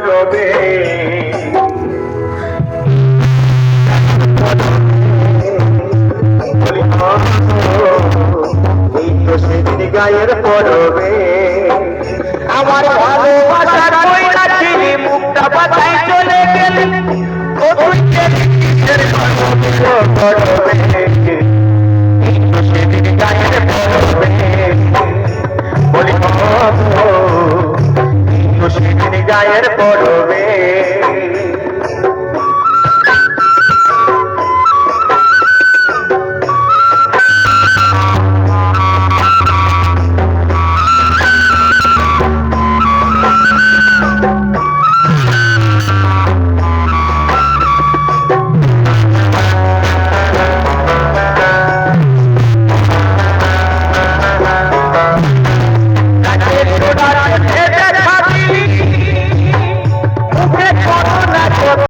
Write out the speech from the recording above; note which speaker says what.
Speaker 1: পড়বে সেদিন গায়ের পড়বে আমার ভালোবাসার কইরা ছিলি মুখটা বাঁচাই চলে গেলেন। ও তুই পড়বে সেদিন গায়ের পড়বে বলি যায় পড়বে